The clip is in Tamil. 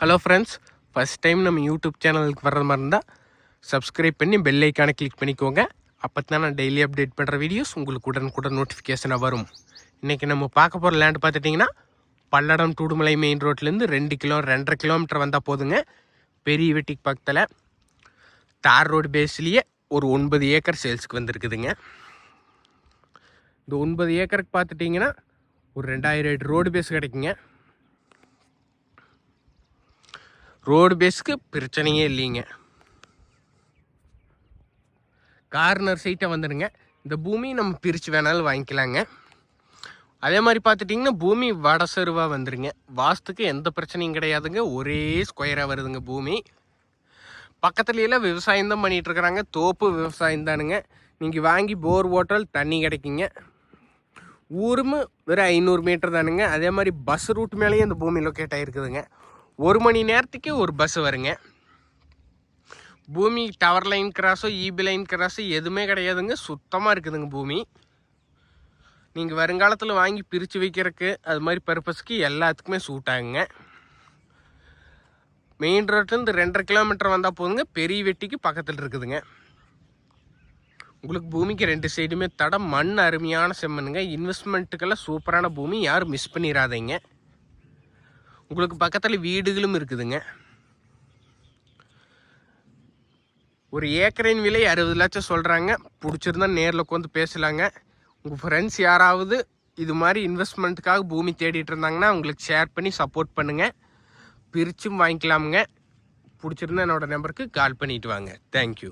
ஹலோ ஃப்ரெண்ட்ஸ் ஃபஸ்ட் டைம் நம்ம யூடியூப் சேனலுக்கு வர்ற மாதிரி இருந்தால் சப்ஸ்கிரைப் பண்ணி பெல் ஐக்கானை கிளிக் பண்ணிக்கோங்க. அப்போ தான் நான் டெய்லி அப்டேட் பண்ணுற வீடியோஸ் உங்களுக்கு உடனுக்குடன் நோட்டிஃபிகேஷனாக வரும். இன்றைக்கி நம்ம பார்க்க போகிற லேண்ட் பார்த்துட்டிங்கன்னா பல்லடம் டூடுமலை மெயின் ரோட்லேருந்து ரெண்டு கிலோ ரெண்டரை கிலோமீட்டர் வந்தால் போதுங்க. பெரிய வெட்டிக்கு பக்கத்தில் தார் ரோடு பேஸ்லேயே ஒரு ஒன்பது ஏக்கர் சேல்ஸுக்கு வந்திருக்குதுங்க. இந்த ஒன்பது ஏக்கருக்கு பார்த்துட்டிங்கன்னா ஒரு ரெண்டாயிரம் எட்டு ரோடு பேஸ் கிடைக்குங்க. ரோடு பேஸ்க்கு பிரச்சனையே இல்லைங்க. கார்னர் சைட்டை வந்துடுங்க இந்த பூமி நம்ம பிரித்து வேணாலும் வாங்கிக்கலாங்க. அதே மாதிரி பார்த்துட்டிங்கன்னா பூமி வடசருவாக வந்துடுங்க வாஸ்துக்கு எந்த பிரச்சனையும் கிடையாதுங்க. ஒரே ஸ்கொயராக வருதுங்க பூமி. பக்கத்துலலாம் விவசாயம் தான் பண்ணிகிட்டு இருக்கிறாங்க. தோப்பு விவசாயம் தானுங்க. நீங்கள் வாங்கி போர் ஓட்டல் தண்ணி கிடைக்குங்க. ஊரும் வெறும் ஐநூறு மீட்டர் தானுங்க. அதே மாதிரி பஸ் ரூட் மேலேயும் இந்த பூமி லொக்கேட் ஆகிருக்குதுங்க ஒரு மணி நேரத்துக்கு ஒரு பஸ் வருங்க. பூமி டவர் லைன் கிராஸோ இபி லைன் கிராஸோ எதுவுமே கிடையாதுங்க. சுத்தமாக இருக்குதுங்க பூமி. நீங்கள் வருங்காலத்தில் வாங்கி பிரித்து வைக்கிறதுக்கு அது மாதிரி பர்பஸ்க்கு எல்லாத்துக்குமே சூட் ஆகுங்க. மெயின் ரோட்லேருந்து ரெண்டரை கிலோமீட்டர் வந்தால் போதுங்க. பெரிய வெட்டிக்கு பக்கத்தில் இருக்குதுங்க. உங்களுக்கு பூமிக்கு ரெண்டு சைடுமே தடம் மண் அருமையான செம்மண்ணுங்க. இன்வெஸ்ட்மெண்ட்டுக்கெல்லாம் சூப்பரான பூமி. யாரும் மிஸ் பண்ணிடாதீங்க உங்களுக்கு பக்கத்தில் வீடுகளும் இருக்குதுங்க. ஒரு ஏக்கரின் விலை அறுபது லட்சம் சொல்கிறாங்க பிடிச்சிருந்தா நேரில் உட்காந்து பேசலாங்க. உங்கள் ஃப்ரெண்ட்ஸ் யாராவது இது மாதிரி இன்வெஸ்ட்மெண்ட்டுக்காக பூமி தேடிட்டு இருந்தாங்கன்னா உங்களுக்கு ஷேர் பண்ணி சப்போர்ட் பண்ணுங்கள் பிரிச்சும் வாங்கிக்கலாமுங்க. பிடிச்சிருந்தா என்னோடய நம்பருக்கு கால் பண்ணிவிட்டு வாங்க. தேங்க்யூ